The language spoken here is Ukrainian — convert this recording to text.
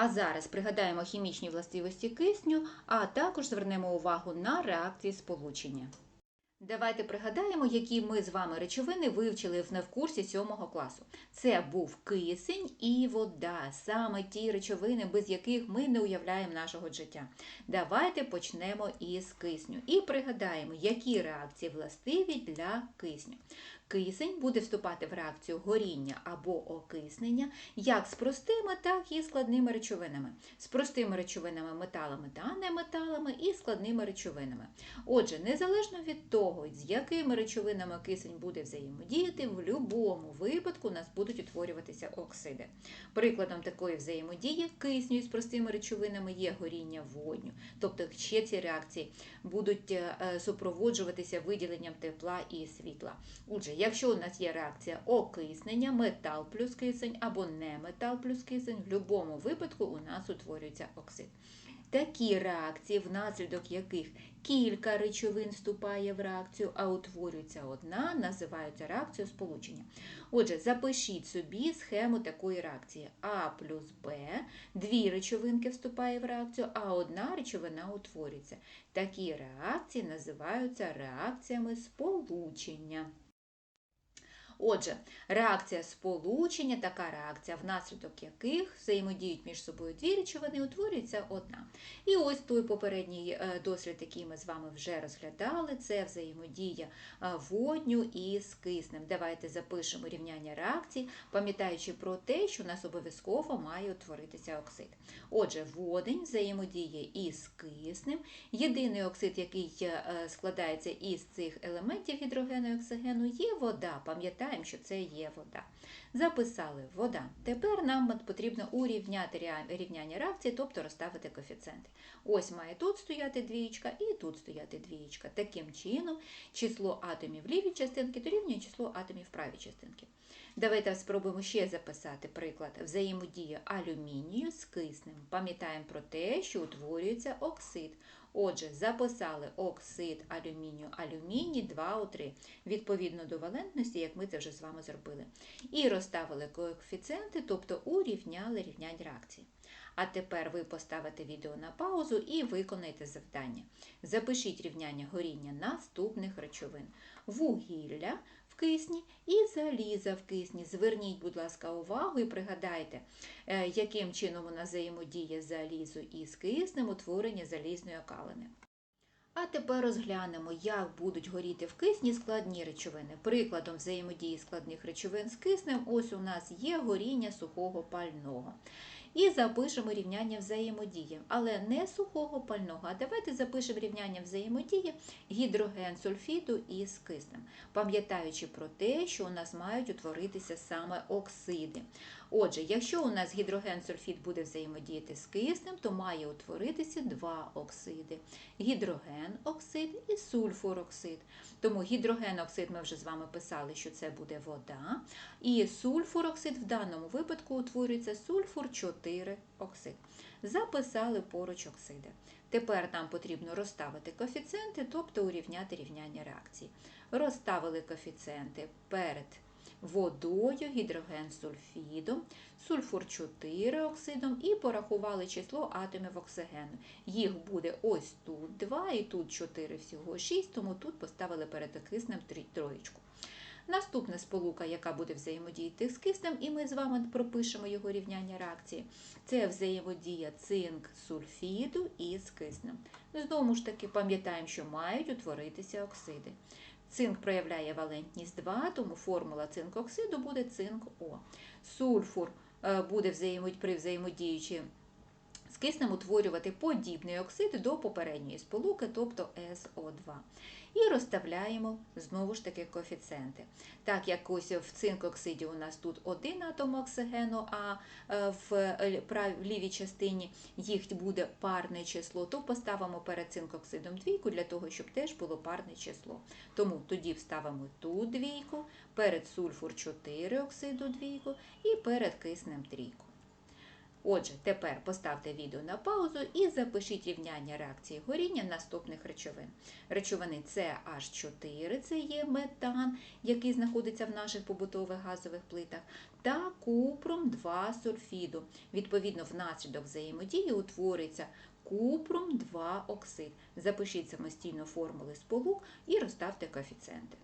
А зараз пригадаємо хімічні властивості кисню, а також звернемо увагу на реакції сполучення. Давайте пригадаємо, які ми з вами речовини вивчили в навкурсі 7 класу. Це був кисень і вода, саме ті речовини, без яких ми не уявляємо нашого життя. Давайте почнемо із кисню і пригадаємо, які реакції властиві для кисню. Кисень буде вступати в реакцію горіння або окиснення як з простими, так і складними речовинами. З простими речовинами металами та неметалами і складними речовинами. Отже, незалежно від того, з якими речовинами кисень буде взаємодіяти, в будь-якому випадку у нас будуть утворюватися оксиди. Прикладом такої взаємодії кисню із простими речовинами є горіння водню. Тобто ще ці реакції будуть е, супроводжуватися виділенням тепла і світла. Отже, якщо у нас є реакція окиснення, метал плюс кисень або не метал плюс кисень, в будь-якому випадку у нас утворюється оксид. Такі реакції, внаслідок яких кілька речовин вступає в реакцію, а утворюється одна, називаються реакцією сполучення. Отже, запишіть собі схему такої реакції. А плюс Б, дві речовинки вступає в реакцію, а одна речовина утворюється. Такі реакції називаються реакціями сполучення. Отже, реакція сполучення, така реакція, внаслідок яких взаємодіють між собою дві речовини, утворюється одна. І ось той попередній е, дослід, який ми з вами вже розглядали, це взаємодія е, водню із киснем. Давайте запишемо рівняння реакцій, пам'ятаючи про те, що у нас обов'язково має утворитися оксид. Отже, водень взаємодіє із киснем. Єдиний оксид, який е, складається із цих елементів гідрогену і оксигену, є вода. Пам'ятаємо, що це є вода. Записали вода. Тепер нам потрібно урівняти рівняння реакції, тобто розставити коефіцієнти. Ось має тут стояти двієчка і тут стояти двієчка. Таким чином, число атомів лівій частинки дорівнює число атомів правій частинки. Давайте спробуємо ще записати приклад взаємодія алюмінію з киснем. Пам'ятаємо про те, що утворюється оксид. Отже, записали оксид алюмінію, алюміній 2О3, відповідно до валентності, як ми це вже з вами зробили. І розставили коефіцієнти, тобто урівняли рівнянь реакції. А тепер ви поставите відео на паузу і виконайте завдання. Запишіть рівняння горіння наступних речовин: вугілля в кисні і заліза в кисні. Зверніть, будь ласка, увагу і пригадайте, е, яким чином нас взаємодіє залізо із киснем утворення залізної окалини. А тепер розглянемо, як будуть горіти в кисні складні речовини. Прикладом взаємодії складних речовин з киснем ось у нас є горіння сухого пального. І запишемо рівняння взаємодії, але не сухого пального. А давайте запишемо рівняння взаємодії гідроген сульфіду із киснем, пам'ятаючи про те, що у нас мають утворитися саме оксиди. Отже, якщо у нас гідроген сульфід буде взаємодіяти з киснем, то має утворитися два оксиди: гідроген оксид і сульфуроксид. Тому гідрогеноксид ми вже з вами писали, що це буде вода. І сульфуроксид в даному випадку утворюється сульфур 4 оксид. Записали поруч оксиди. Тепер нам потрібно розставити коефіцієнти, тобто урівняти рівняння реакції. Розставили коефіцієнти перед водою, гідроген сульфідом, сульфур 4 оксидом і порахували число атомів оксигену. Їх буде ось тут 2 і тут 4 всього 6, тому тут поставили перед киснем троєчку. Наступна сполука, яка буде взаємодіяти з киснем, і ми з вами пропишемо його рівняння реакції, це взаємодія цинк сульфіду із киснем. Знову ж таки, пам'ятаємо, що мають утворитися оксиди. Цинк проявляє валентність 2, тому формула цинкоксиду буде цинк О. Сульфур буде взаємодіяти при взаємодіючи з киснем утворювати подібний оксид до попередньої сполуки, тобто СО2. І розставляємо знову ж таки коефіцієнти. Так як ось в цинкоксиді у нас тут один атом оксигену, а в лівій частині їх буде парне число, то поставимо перед цинкоксидом двійку для того, щоб теж було парне число. Тому тоді вставимо тут двійку, перед сульфур 4 оксиду двійку і перед киснем трійку. Отже, тепер поставте відео на паузу і запишіть рівняння реакції горіння наступних речовин. Речовини CH4 це є метан, який знаходиться в наших побутових газових плитах, та купром 2 сульфіду. Відповідно, внаслідок взаємодії утворюється купром 2 оксид. Запишіть самостійно формули сполук і розставте коефіцієнти.